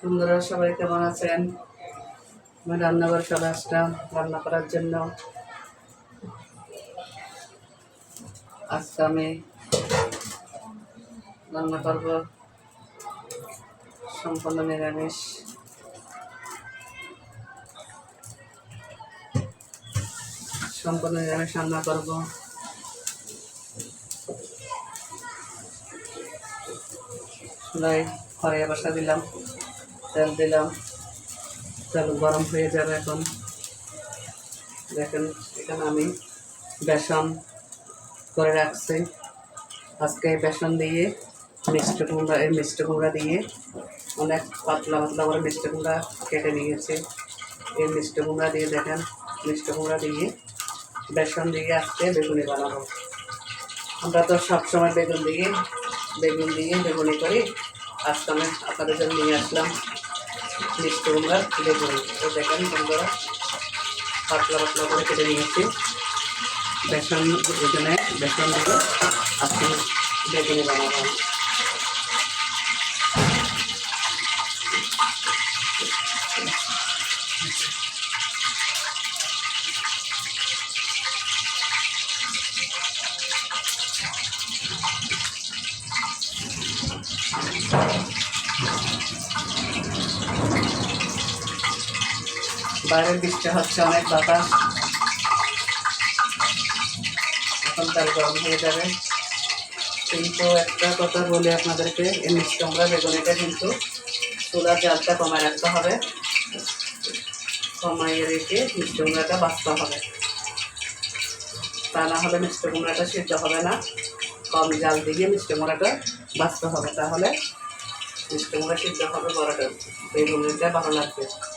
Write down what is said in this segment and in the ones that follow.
বন্ধুরা সবাই কেমন আছেন? রান্নাঘর চলে আসলাম রান্না করার জন্য। আজকে আমি রান্না করব সম্পূর্ণ নিরামিষ। সম্পূর্ণ নিরামিষ রান্না করব। চুলাই খড়াইয়া বসা দিলাম, তেল দিলাম, তেল গরম হয়ে যাবে এখন। দেখেন, এখানে আমি বেসন করে রাখছি। আজকে বেসন দিয়ে, মিষ্টি কুমড়া এই মিষ্টি কুমড়া দিয়ে অনেক পাতলা পাতলা করে মিষ্টি কুমড়া কেটে নিয়েছে। এই মিষ্টি কুমড়া দিয়ে দেখেন, মিষ্টি কুমড়া দিয়ে বেসন দিয়ে আজকে বেগুনি বানাবো। আমরা তো সবসময় বেগুন দিয়ে বেগুন দিয়ে বেগুনি করি। আজকে আমি আপনাদের জন্য নিয়ে আসলাম মিষ্টি কুমড়া বেগুনি। তো দেখেন বন্ধুরা পাতলা পাতলা করে কেটে নিয়েছি। বেসন এখানে বেসন দিয়ে আজকে বেগুনি বানাবো বাইরের বৃষ্টি হচ্ছে অনেক বাতাস তার গরম হয়ে যাবে। কিন্তু একটা কথা বলে আপনাদেরকে, এই মিষ্টি আমরা বেগুনিটা কিন্তু চুলার জালটা কমায় রাখতে হবে। কমাইয়ে রেখে মিষ্টি বাঁচতে হবে। তা না হলে মিষ্টি কুমড়াটা সিদ্ধ হবে না। কম জাল দিয়ে মিষ্টি কুমড়াটা বাঁচতে হবে। তাহলে মিষ্টি কুমড়া সিদ্ধ হবে, বড়টা বেগুনিটা ভালো লাগবে।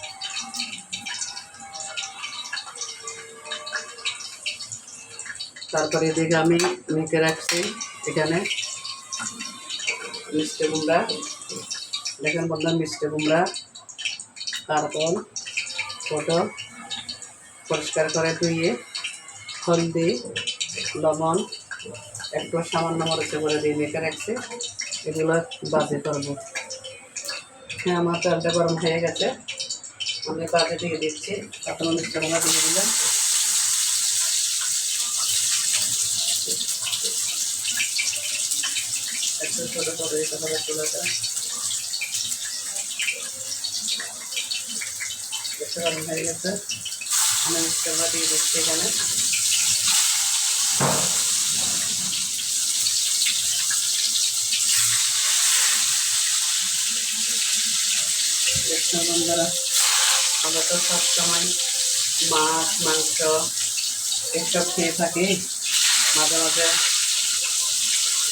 তারপরে এদিকে আমি মেখে রাখছি এখানে মিষ্টি কুমড়া। দেখেন বললাম মিষ্টি কুমড়া তারপর ফটো, পরিষ্কার করে ধুয়ে হলদি, লবণ, একটু সামান্য মরিচে করে দিয়ে মেখে রাখছি। এগুলো বাজে করব। হ্যাঁ আমার তেলটা গরম হয়ে গেছে। আমি বাজে দিয়ে দিচ্ছি। আপনার মিষ্টি কুমড়া দিয়ে দিলাম একটু দিতে হবে চুলাটা দেখছেন বন্ধুরা আমরা তো সবসময় মাছ মাংস এসব খেয়ে থাকি মাঝে মাঝে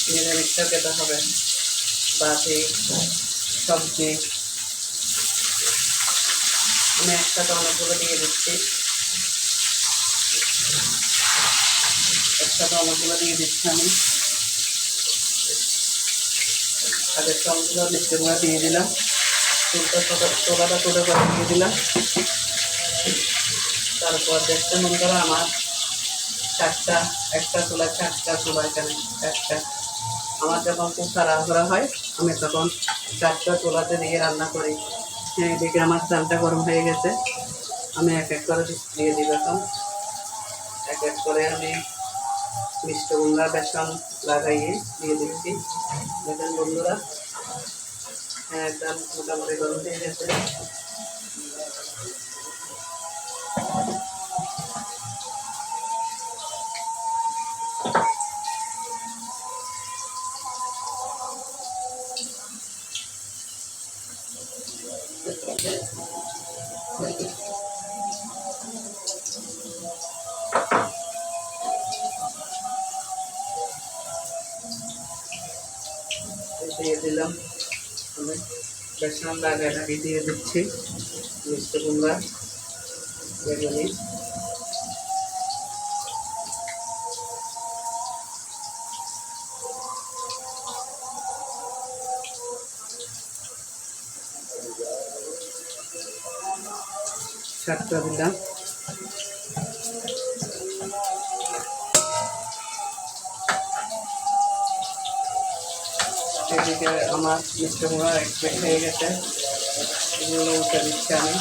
নিরামিষটা খেতে হবে বাটি সবজি আমি একসাথে অনেকগুলো দিয়ে দিচ্ছি। একসাথে অনেকগুলো দিয়ে দিচ্ছি আমি। আগে সবগুলো মিষ্টিগুলো দিয়ে দিলাম। চুলটা ছোটো চোলাটা করে দিয়ে দিলাম। তারপর দেখতে মনে করো আমার চারটা একটা চুলা চারটা চুলা এখানে, চারটা। আমার যখন খুব তাড়াহুড়া হয়, আমি তখন চারটা চুলাতে দিয়ে রান্না করি। হ্যাঁ এদিকে আমার চালটা গরম হয়ে গেছে। আমি এক এক করে দিয়ে দিব এখন এক এক করে আমি মিষ্টি বেসন লাগাইয়ে দিয়ে দিচ্ছি। দেখেন বন্ধুরা হ্যাঁ চাল মোটামুটি গরম হয়ে গেছে। বেশ আমরা আগে দিয়ে দিচ্ছি। মিষ্টি কুমড়া বেগুনি দিলাম এদিকে আমার মিষ্টি কুমড়া এক প্লেট হয়ে গেছে এগুলো উঠে দিচ্ছি আমি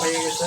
হয়ে গেছে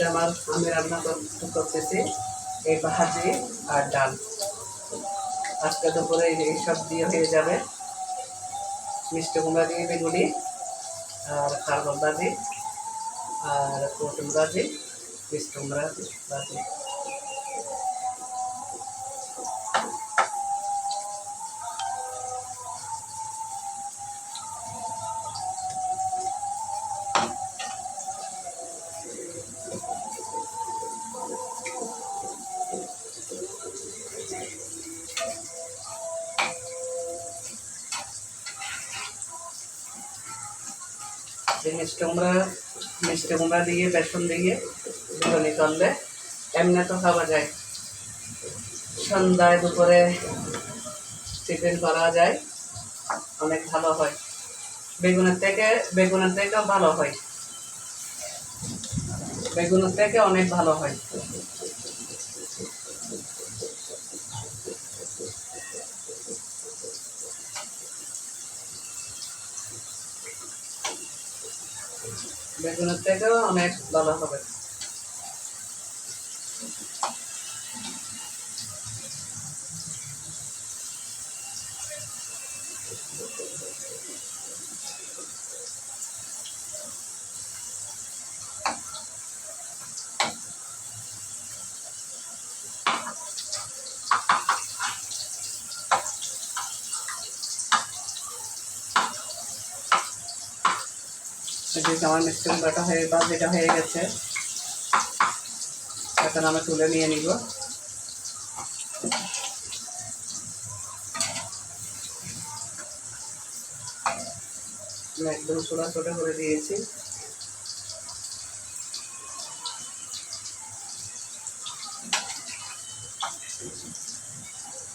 আজকে আমার আমি রান্না কর- করতেছি এই ভাজি আর ডাল। আজকে দুপুরে এই এই সব দিয়ে হয়ে যাবে। মিষ্টি কুমড়া দিয়ে বেগুনি আর কার্বন ভাজি আর পটল ভাজি, মিষ্টি কুমড়া ভাজি। মিষ্টি কুমড়া মিষ্টি কুমড়া দিয়ে, বেসন দিয়ে বেগুনি করলে এমনি তো খাওয়া যায়। সন্ধ্যায় দুপুরে টিফিন করা যায়। অনেক ভালো হয়। বেগুনের থেকে, বেগুনের থেকেও ভালো হয়। বেগুনের থেকে অনেক ভালো হয়। বেগুনের থেকেও অনেক ভালো হবে। এদিকে আমার মিষ্টি কুমড়াটা হয়ে বা যেটা হয়ে গেছে এখন আমি তুলে নিয়ে নিব। একদম ছোটা ছোট করে দিয়েছি।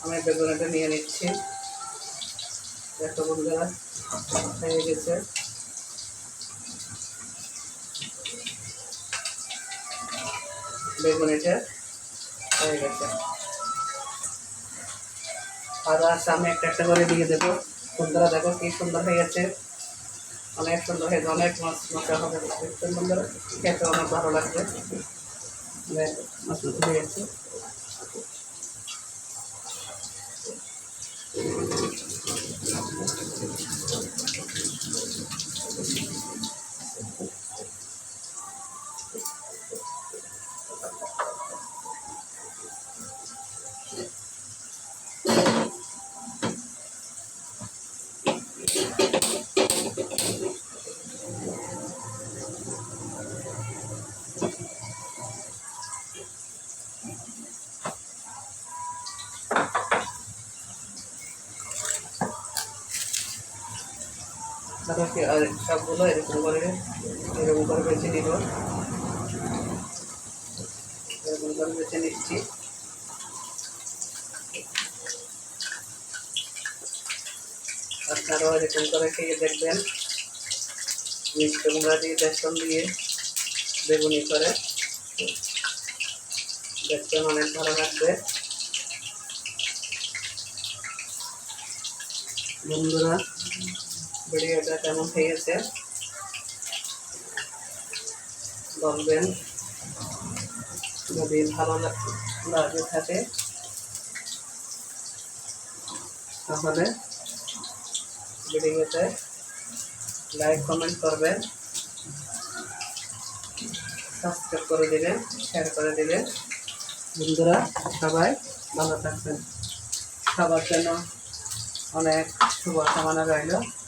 আমি বেগুনটা নিয়ে নিচ্ছি। এত বন্ধুরা, হয়ে গেছে। বেগুন এটা হয়ে গেছে। আর আছে আমি একটা একটা করে দিয়ে দেবো। বন্ধুরা দেখো কি সুন্দর হয়ে গেছে। অনেক সুন্দর হয়েছে অনেক মাছ মশা হবে। বন্ধুরা খেতে অনেক ভালো লাগবে। অনেক মশলা হয়ে গেছে। আর সবগুলো এরকম করে এরকম করে বেছে নিব। এরকম করে বেছে নিচ্ছি। আপনারাও এরকম করে খেয়ে দেখবেন। মিষ্টি কুমড়া দিয়ে বেসন দিয়ে বেগুনি করে। দেখতে অনেক ভালো লাগবে। বন্ধুরা ভিডিওটা কেমন হয়েছে? বলবেন। যদি ভালো লাগ- থাকে, তাহলে ভিডিওতে লাইক, কমেন্ট করবেন। সাবস্ক্রাইব করে দিবেন শেয়ার করে দিবেন। বন্ধুরা, সবাই ভালো থাকবেন। সবার জন্য অনেক শুভকামনা রইল।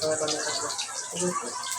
সবাই ভালো থাকবেন ঠিক আছে